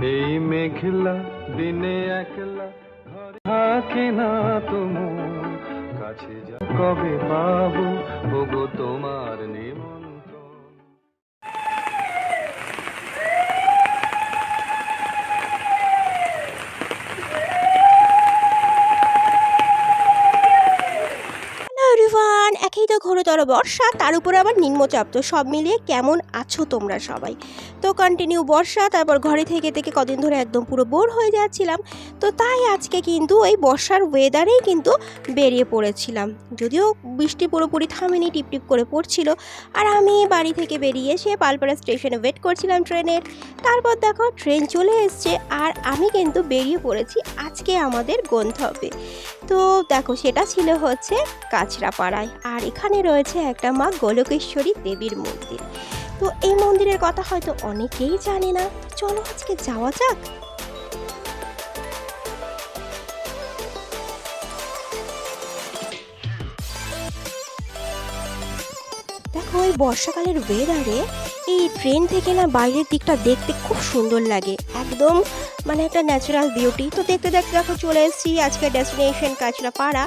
এই মেঘলা দিনে একলা, ঘরে থাকে না তোমার কাছে যা। কবে পাবো? ওগো তোমার নিমন্ত্রণ। একই তো ঘোরতর বর্ষা, তার উপরে আবার নিম্নচাপ। তো সব মিলিয়ে কেমন আছো তোমরা সবাই? তো কন্টিনিউ বর্ষা, তারপর ঘরে থেকে থেকে কদিন ধরে একদম পুরো বোর হয়ে যাচ্ছিলাম। তো তাই আজকে কিন্তু ওই বর্ষার ওয়েদারেই কিন্তু বেরিয়ে পড়েছিলাম। যদিও বৃষ্টি পুরোপুরি থামেনি, টিপটিপ করে পড়ছিল। আর আমি বাড়ি থেকে বেরিয়ে এসে পালপাড়া স্টেশনে ওয়েট করছিলাম ট্রেনের। তারপর দেখো ট্রেন চলে এসছে, আর আমি কিন্তু বেরিয়ে পড়েছি আজকে আমাদের গন্তব্যে। তো দেখো সেটা ছিল হচ্ছে কাছড়াপাড়ায় আর এখানে রয়েছে একটা মা গোলকেশ্বরী দেবীর মন্দির। তো এই মন্দিরের কথা হয়তো অনেকেই জানে না। চলো আজকে যাওয়া যাক। দেখো ওই বর্ষাকালের ওয়েদারে এই ট্রেন থেকে না বাইরের দিকটা দেখতে খুব সুন্দর লাগে। একদম মানে একটা ন্যাচারাল বিউটি তো দেখতে দেখতে দেখো চলে এসেছি আজকে ডেস্টিনেশন কাছড়া পাড়া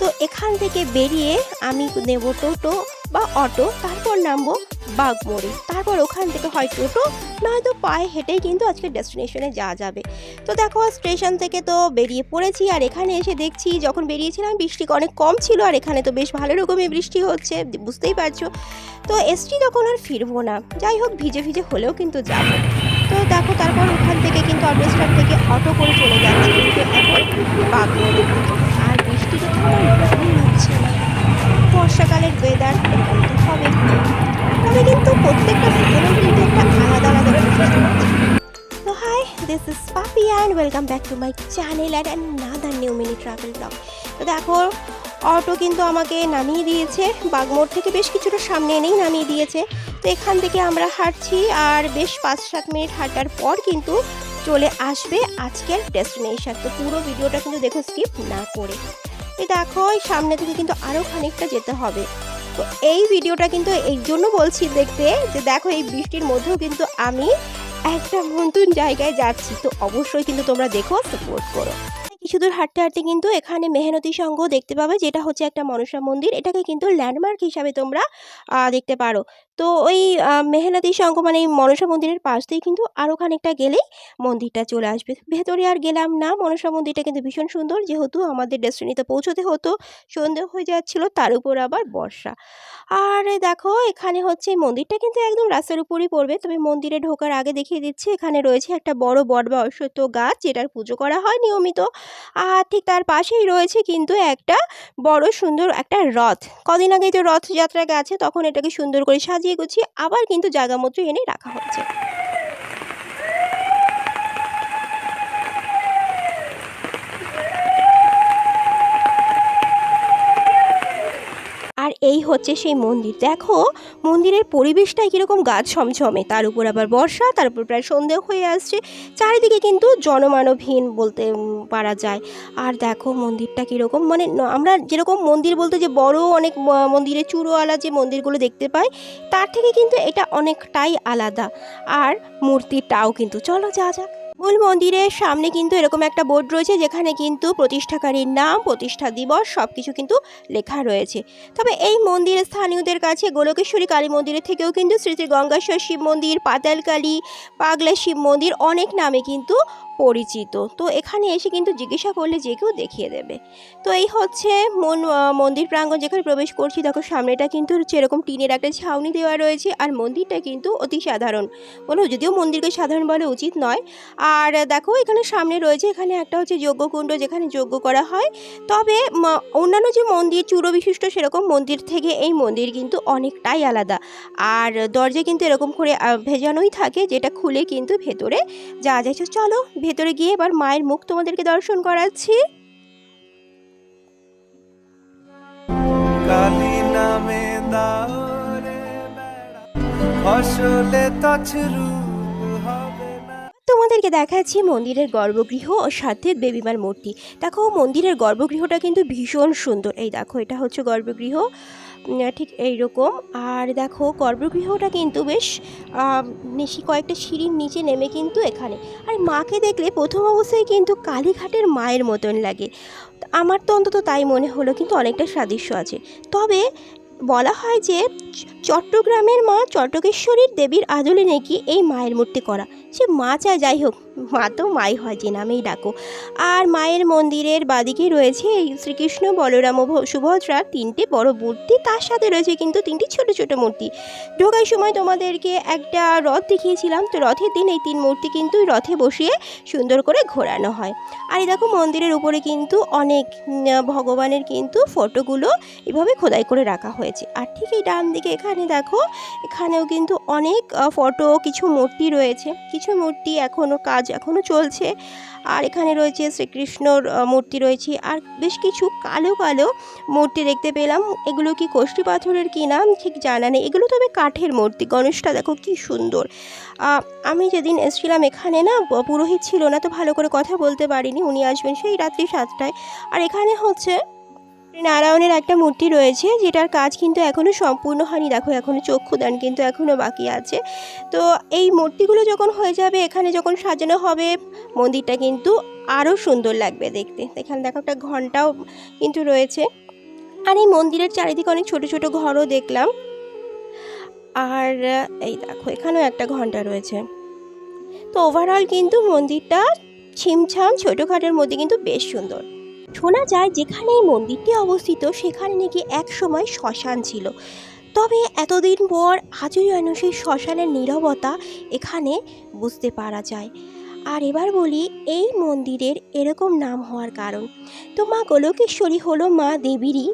তো এখান থেকে বেরিয়ে আমি নেব টোটো বা অটো, তারপর নামবো বাগমোড়ে তারপর ওখান থেকে হয় টোটো, নয়তো পায়ে হেঁটেই কিন্তু আজকে ডেস্টিনেশনে যাওয়া যাবে। তো দেখো স্টেশন থেকে তো বেরিয়ে পড়েছি আর এখানে এসে দেখছি যখন বেরিয়েছিলাম বৃষ্টি অনেক কম ছিল আর এখানে তো বেশ ভালো রকমই বৃষ্টি হচ্ছে, বুঝতেই পারছ। তো এসছি তখন আর ফিরবো না। যাই হোক, ভিজে ভিজে হলেও কিন্তু যাব। তো দেখো, তারপর ওখান থেকে কিন্তু অটো স্ট্যান্ড থেকে অটো করে চলে যাচ্ছি। এখন বাগমোড়ে বর্ষাকালের ওয়েদার এরকম তো হবে। তবে কিন্তু প্রত্যেকটা সিজনেও কিন্তু একটা আলাদা আলাদা হাই দিস ইজ পাপি and welcome back to my channel and another new mini travel blog তো দেখো অটো কিন্তু আমাকে নামিয়ে দিয়েছে। বাগমোড় থেকে বেশ কিছুটা সামনে এনেই নামিয়ে দিয়েছে। তো এখান থেকে আমরা হাঁটছি আর বেশ পাঁচ সাত মিনিট হাঁটার পর কিন্তু চলে আসবে আজকের ডেস্টিনেশন তো পুরো ভিডিওটা কিন্তু দেখো স্কিপ না করে। এই দেখো এই সামনে থেকে কিন্তু আরও খানিকটা যেতে হবে। তো এই ভিডিওটা কিন্তু এই জন্য বলছি দেখতে যে দেখো, এই বৃষ্টির মধ্যেও কিন্তু আমি একটা নতুন জায়গায় যাচ্ছি। তো অবশ্যই কিন্তু তোমরা দেখো সাপোর্ট করো। কিছু দূর হাঁটতে হাঁটতে কিন্তু এখানে মেহনতি সংঘ দেখতে পাবে, যেটা হচ্ছে একটা মনসা মন্দির। এটাকে কিন্তু ল্যান্ডমার্ক হিসাবে তোমরা দেখতে পারো। তো ওই মেহনতি সংঘ মানে মনসা মন্দিরের পাশ দিয়ে কিন্তু আরও খানিকটা গেলেই মন্দিরটা চলে আসবে। ভেতরে আর গেলাম না, মনসা মন্দিরটা কিন্তু ভীষণ সুন্দর। যেহেতু আমাদের ডেস্টিনিতে পৌঁছতে হতো, সন্ধে হয়ে যাচ্ছিল, তার উপর আবার বর্ষা। আর দেখো, এখানে হচ্ছে মন্দিরটা কিন্তু একদম রাস্তার উপরই পড়বে। তবে মন্দিরে ঢোকার আগে দেখিয়ে দিচ্ছি, এখানে রয়েছে একটা বড় বট বা অশ্বত্থ গাছ, যেটার পুজো করা হয় নিয়মিত। আর ঠিক তার পাশেই রয়েছে কিন্তু একটা বড় সুন্দর একটা রথ। কদিন আগে তো রথযাত্রা গেছে, তখন এটাকে সুন্দর করে সাজিয়ে গুছিয়ে আবার কিন্তু জায়গা মতো এনে রাখা হচ্ছে। এই হচ্ছে সেই মন্দির। দেখো, মন্দিরের পরিবেশটাই কীরকম গাছ ছমছমে তার উপর আবার বর্ষা, তার উপর প্রায় সন্ধে হয়ে আসছে। চারিদিকে কিন্তু জনমানবহীন বলতে পারা যায়। আর দেখো, মন্দিরটা কীরকম মানে আমরা যেরকম মন্দির বলতে যে বড় অনেক ম- মন্দিরের চূড়োওয়ালা যে মন্দিরগুলো দেখতে পাই, তার থেকে কিন্তু এটা অনেকটাই আলাদা। আর মূর্তিটাও কিন্তু, চলো যা যাক। মূল মন্দিরের সামনে কিন্তু এরকম একটা বোর্ড রয়েছে, যেখানে কিন্তু প্রতিষ্ঠাকারীর নাম, প্রতিষ্ঠা দিবস সব কিছু কিন্তু লেখা রয়েছে। তবে এই মন্দিরের স্থানীয়দের কাছে গোলকেশ্বরী কালী মন্দিরের থেকেও কিন্তু শ্রী শ্রী গঙ্গাশ্বর শিব মন্দির, পাতালকালী, পাগলা শিব মন্দির অনেক নামে কিন্তু পরিচিত। তো এখানে এসে কিন্তু জিজ্ঞাসা করলে যে কেউ দেখিয়ে দেবে। তো এই হচ্ছে মন মন্দির প্রাঙ্গণ যেখানে প্রবেশ করছি। দেখো, সামনেটা কিন্তু হচ্ছে এরকম টিনের একটা ছাউনি দেওয়া রয়েছে, আর মন্দিরটা কিন্তু অতি সাধারণ। কোনো যদিও মন্দিরকে সাধারণ বলে উচিত নয় আর দেখো, এখানে সামনে রয়েছে, এখানে একটা হচ্ছে যজ্ঞকুণ্ড যেখানে যজ্ঞ করা হয়। তবে অন্যান্য যে মন্দির চূড়ো বিশিষ্ট সেরকম মন্দির থেকে এই মন্দির কিন্তু অনেকটাই আলাদা। আর দরজা কিন্তু এরকম করে ভেজানোই থাকে, যেটা খুলে কিন্তু ভেতরে যাওয়া যায়। চলো, ভেতরে গিয়ে এবার মায়ের মুখ তোমাদেরকে দর্শন করাচ্ছি। ফসলে তছরু তোমাদেরকে দেখাচ্ছি মন্দিরের গর্ভগৃহ ও সাথে বেবিমার মূর্তি। দেখো, মন্দিরের গর্ভগৃহটা কিন্তু ভীষণ সুন্দর। এই দেখো, এটা হচ্ছে গর্ভগৃহ। ঠিক এইরকম। আর দেখো, গর্ভগৃহটা কিন্তু বেশ নিশি কয়েকটা সিঁড়ির নিচে নেমে কিন্তু এখানে। আর মাকে দেখলে প্রথম অবস্থায় কিন্তু কালীঘাটের মায়ের মতন লাগে। আমার তো অন্তত তাই মনে হলো, কিন্তু অনেকটা সাদৃশ্য আছে। তবে বলা হয় যে চট্টগ্রামের মা চট্টকেশ্বরীর দেবীর আদলে নাকি এই মায়ের মূর্তি করা। সে মা চায় যাই হোক, মা তো মাই হয় যে নামেই ডাকো। আর মায়ের মন্দিরের বাদিকে রয়েছে এই শ্রীকৃষ্ণ বলরাম ও সুভদ্রার তিনটে বড় মূর্তি, তার সাথে রয়েছে কিন্তু তিনটি ছোট ছোট মূর্তি। ঢোকার সময় তোমাদেরকে একটা রথ দেখিয়েছিলাম, তো রথের দিন এই তিন মূর্তি কিন্তু রথে বসিয়ে সুন্দর করে ঘোরানো হয়। আর এই দেখো মন্দিরের উপরে কিন্তু অনেক ভগবানের কিন্তু ফটোগুলো এভাবে খোদাই করে রাখা হয়েছে। আর ঠিক এই ডান দিকে এখানে দেখো, এখানেও কিন্তু অনেক ফটো, কিছু মূর্তি রয়েছে। কিছু মূর্তি এখনও কাজ এখনও চলছে। আর এখানে রয়েছে শ্রীকৃষ্ণর মূর্তি রয়েছে। আর বেশ কিছু কালো কালো মূর্তি দেখতে পেলাম। এগুলো কি কষ্টি পাথরের কি নাম? ঠিক জানা নেই। এগুলো তবে কাঠের মূর্তি। গণেশটা দেখো কি সুন্দর। আমি যেদিন এসেছিলাম এখানে না পুরোহিত ছিল না, তো ভালো করে কথা বলতে পারিনি। উনি আসবেন সেই রাত্রি সাতটায়। আর এখানে হচ্ছে নারায়ণের একটা মূর্তি রয়েছে, যেটার কাজ কিন্তু এখনও সম্পূর্ণ হয়নি। দেখো এখনও চক্ষুদান কিন্তু এখনও বাকি আছে। তো এই মূর্তিগুলো যখন হয়ে যাবে, এখানে যখন সাজানো হবে, মন্দিরটা কিন্তু আরও সুন্দর লাগবে দেখতে। এখানে দেখো একটা ঘন্টাও কিন্তু রয়েছে। আর এই মন্দিরের চারিদিকে অনেক ছোট ছোট ঘরও দেখলাম। আর এই দেখো, এখানেও একটা ঘণ্টা রয়েছে। তো ওভারঅল কিন্তু মন্দিরটা ছিমছাম, ছোটোখাটোর মধ্যে কিন্তু বেশ সুন্দর। শোনা যায় যেখানে এই মন্দিরটি অবস্থিত, সেখানে নাকি এক সময় শ্মশান ছিল। তবে এতদিন পর আজও যেন সেই শ্মশানের নীরবতা এখানে বুঝতে পারা যায়। আর এবার বলি, এই মন্দিরের এরকম নাম হওয়ার কারণ। তো মা গোলকেশ্বরী হলো মা দেবীরই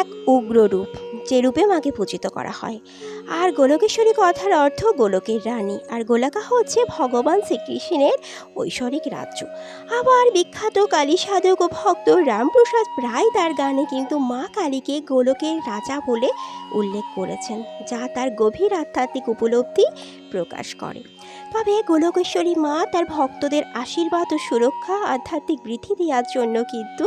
এক উগ্র রূপ, যে রূপে মাকে পূজিত করা হয়। আর গোলকেশ্বরী কথার অর্থ গোলকের রানী, আর গোলাকা হচ্ছে ভগবান শ্রীকৃষ্ণের ঐশ্বরিক রাজ্য। আবার বিখ্যাত কালী সাধক ও ভক্ত রামপ্রসাদ প্রায় তার গানে কিন্তু মা কালীকে গোলকের রাজা বলে উল্লেখ করেছেন, যা তার গভীর আধ্যাত্মিক উপলব্ধি প্রকাশ করে। তবে গোলকেশ্বরী মা তার ভক্তদের আশীর্বাদ ও সুরক্ষা, আধ্যাত্মিক বৃদ্ধি দেওয়ার জন্য কিন্তু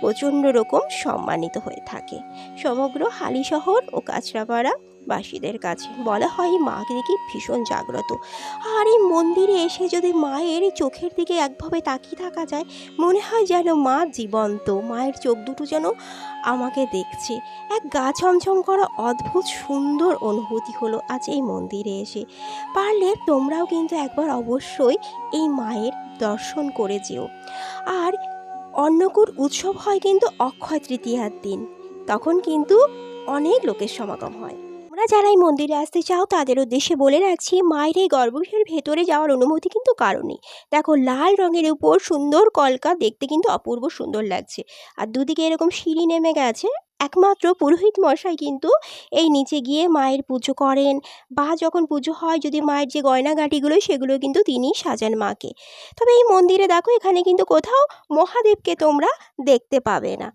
প্রচণ্ড রকম সম্মানিত হয়ে থাকে। সমগ্র হালি শহর ও কাঁচরাপাড়া বাসীদের কাছে বলা হয় মা দেখি ভীষণ জাগ্রত। আর এই মন্দিরে এসে যদি মায়ের চোখের দিকে একভাবে তাকিয়ে থাকা যায়, মনে হয় যেন মা জীবন্ত। মায়ের চোখ দুটো যেন আমাকে দেখছে। এক গা ছমছম করা অদ্ভুত সুন্দর অনুভূতি হলো আজ এই মন্দিরে এসে। পারলে তোমরাও কিন্তু একবার অবশ্যই এই মায়ের দর্শন করে যেও। আর অন্নকূট উৎসব হয় কিন্তু অক্ষয় তৃতীয়ার দিন। তখন কিন্তু অনেক লোকের সমাগম হয়। তোমরা যারা মন্দিরে আসতে চাও, তাদের উদ্দেশ্যে বলে রাখছি, মায়ের এই গর্ভগৃহের ভেতরে যাওয়ার অনুমতি কিন্তু কারণই দেখো, লাল রঙের উপর সুন্দর কলকা দেখতে কিন্তু অপূর্ব সুন্দর লাগছে। আর দুদিকে এরকম সিঁড়ি নেমে গেছে। একমাত্র পুরোহিত মশাই কিন্তু এই নিচে গিয়ে মায়ের পুজো করেন বা যখন পুজো হয়, যদি মায়ের যে গয়নাগাটিগুলো, সেগুলো কিন্তু তিনি সাজান মাকে। তবে এই মন্দিরে দেখো, এখানে কিন্তু কোথাও মহাদেবকে তোমরা দেখতে পাবে না।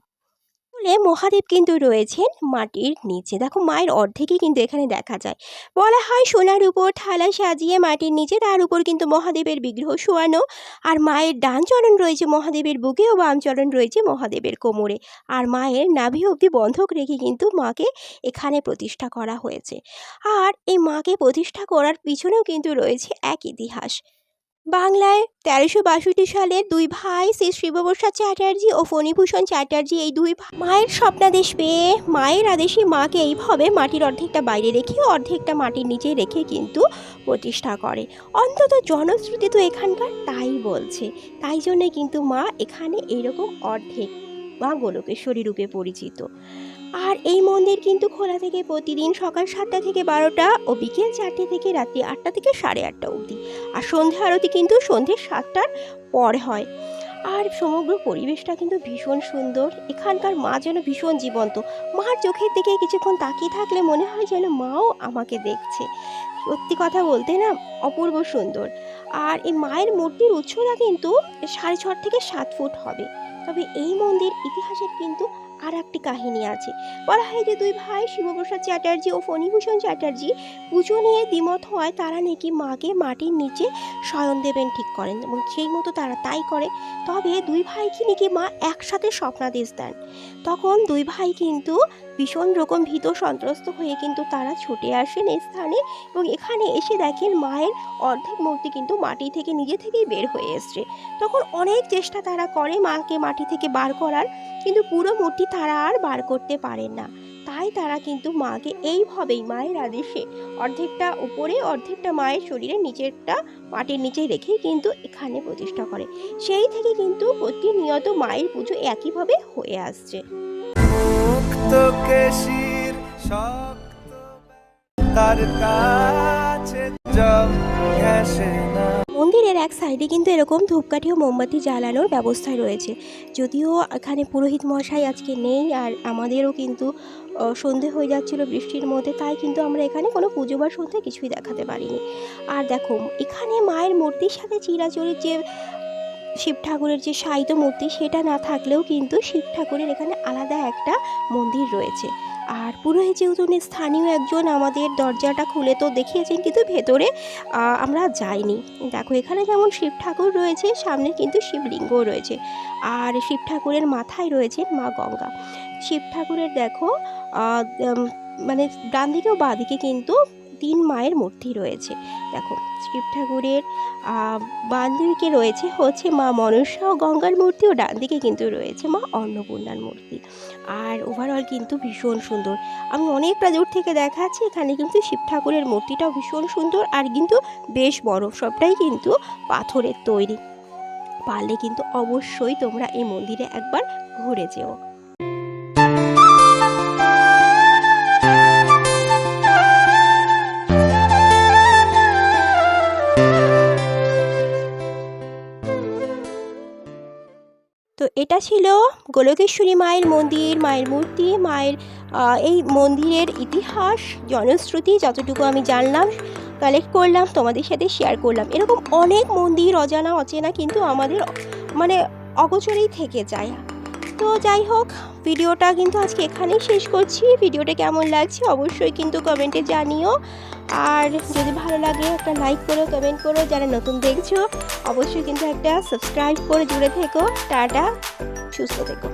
বলে মহাদেব কিন্তু রয়েছেন মাটির নিচে। দেখো, মায়ের অর্ধেকই কিন্তু এখানে দেখা যায়। বলা হয় সোনার উপর থালা সাজিয়ে মাটির নিচে, তার উপর কিন্তু মহাদেবের বিগ্রহ শোয়ানো। আর মায়ের ডান চরণ রয়েছে মহাদেবের বুকে ও বাম চরণ রয়েছে মহাদেবের কোমরে। আর মায়ের নাভি অবধি বন্ধক রেখে কিন্তু মাকে এখানে প্রতিষ্ঠা করা হয়েছে। আর এই মাকে প্রতিষ্ঠা করার পিছনেও কিন্তু রয়েছে এক ইতিহাস। বাংলায় তেরোশো বাষট্টি সালে দুই ভাই শ্রী শিবপ্রসাদ চ্যাটার্জি ও ফণীভূষণ চ্যাটার্জি এই দুই মায়ের স্বপ্নাদেশ পেয়ে মায়ের আদেশে মাকে এইভাবে মাটির অর্ধেকটা বাইরে রেখে অর্ধেকটা মাটির নিচে রেখে কিন্তু প্রতিষ্ঠা করে। অন্তত জনশ্রুতি তো এখানকার তাই বলছে। তাই জন্যে কিন্তু মা এখানে এরকম অর্ধেক মা গোলকেশ্বরী রূপে পরিচিত। আর এই মন্দির কিন্তু খোলা থেকে প্রতিদিন সকাল সাতটা থেকে বারোটা ও বিকেল চারটে থেকে রাত্রি আটটা থেকে সাড়ে আটটা অবধি। আর সন্ধ্যা আরতি কিন্তু সন্ধ্যে সাতটার পর হয়। আর সমগ্র পরিবেশটা কিন্তু ভীষণ সুন্দর। এখানকার মা যেন ভীষণ জীবন্ত। মার চোখের দিকে কিছুক্ষণ তাকিয়ে থাকলে মনে হয় যেন মাও আমাকে দেখছে। সত্যি কথা বলতে না, অপূর্ব সুন্দর। আর এই মায়ের মূর্তির উচ্চতা কিন্তু সাড়ে ছ থেকে সাত ফুট হবে। তবে এই মন্দির ইতিহাসের কিন্তু আর একটি কাহিনী আছে। বলা হয় যে দুই ভাই শিবপ্রসাদ চ্যাটার্জি ও ফণীভূষণ চ্যাটার্জি পুজো নিয়ে দ্বিমত হয়, তারা নাকি মাকে মাটির নিচে শয়ন দেবেন ঠিক করেন এবং সেই মতো তারা তাই করে। তবে দুই ভাইকে নাকি মা একসাথে স্বপ্নাদেশ দেন। তখন দুই ভাই কিন্তু ভীষণ রকম ভীত সন্ত্রস্ত হয়ে কিন্তু তারা ছুটে আসেন এই স্থানে এবং এখানে এসে দেখেন মায়ের অর্ধেক মূর্তি কিন্তু মাটি থেকে নিজে থেকেই বের হয়ে এসছে। তখন অনেক চেষ্টা তারা করে মাকে মাটি থেকে বার করার। কিন্তু পুরো মূর্তি তারা আর বার করতে পারেন না। তাই তারা কিন্তু মাকে এইভাবেই মায়ের আদেশে অর্ধেকটা উপরে, অর্ধেকটা মায়ের শরীরের নিচেরটা মাটির নিচে রেখেই কিন্তু এখানে প্রতিষ্ঠা করে। সেই থেকে কিন্তু প্রতিনিয়ত মায়ের পুজো একইভাবে হয়ে আসছে। তার কাছে জল না। মন্দিরের এক সাইডে কিন্তু এরকম ধূপকাঠি ও মোমবাতি জ্বালানোর ব্যবস্থা রয়েছে। যদিও এখানে পুরোহিত মশাই আজকে নেই আর আমাদেরও কিন্তু সন্ধে হয়ে যাচ্ছিল বৃষ্টির মধ্যে, তাই কিন্তু আমরা এখানে কোনো পুজো বা সন্ধে কিছুই দেখাতে পারিনি। আর দেখো, এখানে মায়ের মূর্তির সাথে চিরাচরিত যে শিব ঠাকুরের যে সাহিত্য মূর্তি, সেটা না থাকলেও কিন্তু শিব ঠাকুরের এখানে আলাদা একটা মন্দির রয়েছে। আর পুরোহিত যেহেতু উনি স্থানীয় একজন, আমাদের দরজাটা খুলে তো দেখিয়েছেন, কিন্তু ভেতরে আমরা যাইনি। দেখো, এখানে যেমন শিব ঠাকুর রয়েছে, সামনে কিন্তু শিবলিঙ্গও রয়েছে। আর শিব ঠাকুরের মাথায় রয়েছে মা গঙ্গা। শিব ঠাকুরের দেখো মানে ডান দিকে ও বাঁ দিকে কিন্তু তিন মায়ের মূর্তি রয়েছে। দেখো শিব ঠাকুরের আহ, বাঁ দিকে রয়েছে হচ্ছে মা মনসা ও গঙ্গার মূর্তি ও ডান দিকে কিন্তু রয়েছে মা অন্নপূর্ণার মূর্তি। আর ওভারঅল কিন্তু ভীষণ সুন্দর। আমি অনেকটা দূর থেকে দেখাচ্ছি এখানে কিন্তু শিব ঠাকুরের মূর্তিটাও ভীষণ সুন্দর আর কিন্তু বেশ বড় সবটাই কিন্তু পাথরের তৈরি। পারলে কিন্তু অবশ্যই তোমরা এই মন্দিরে একবার ঘুরে যেও। এটা ছিল গোলকেশ্বরী মায়ের মন্দির, মায়ের মূর্তি, মায়ের এই মন্দিরের ইতিহাস, জনশ্রুতি যতটুকু আমি জানলাম কালেক্ট করলাম, তোমাদের সাথে শেয়ার করলাম। এরকম অনেক মন্দির অজানা, অচেনা কিন্তু আমাদের মানে অগোচরেই থেকে যায়। তো যাই হোক, ভিডিওটা কিন্তু আজকে এখানেই শেষ করছি। ভিডিওটা কেমন লাগছে অবশ্যই কিন্তু কমেন্টে জানিও। আর যদি ভালো লাগে একটা লাইক করো কমেন্ট করো, যারা নতুন দেখছ, অবশ্যই কিন্তু একটা সাবস্ক্রাইব করে জুড়ে থেকো। টাটা, সুস্থ থেকো।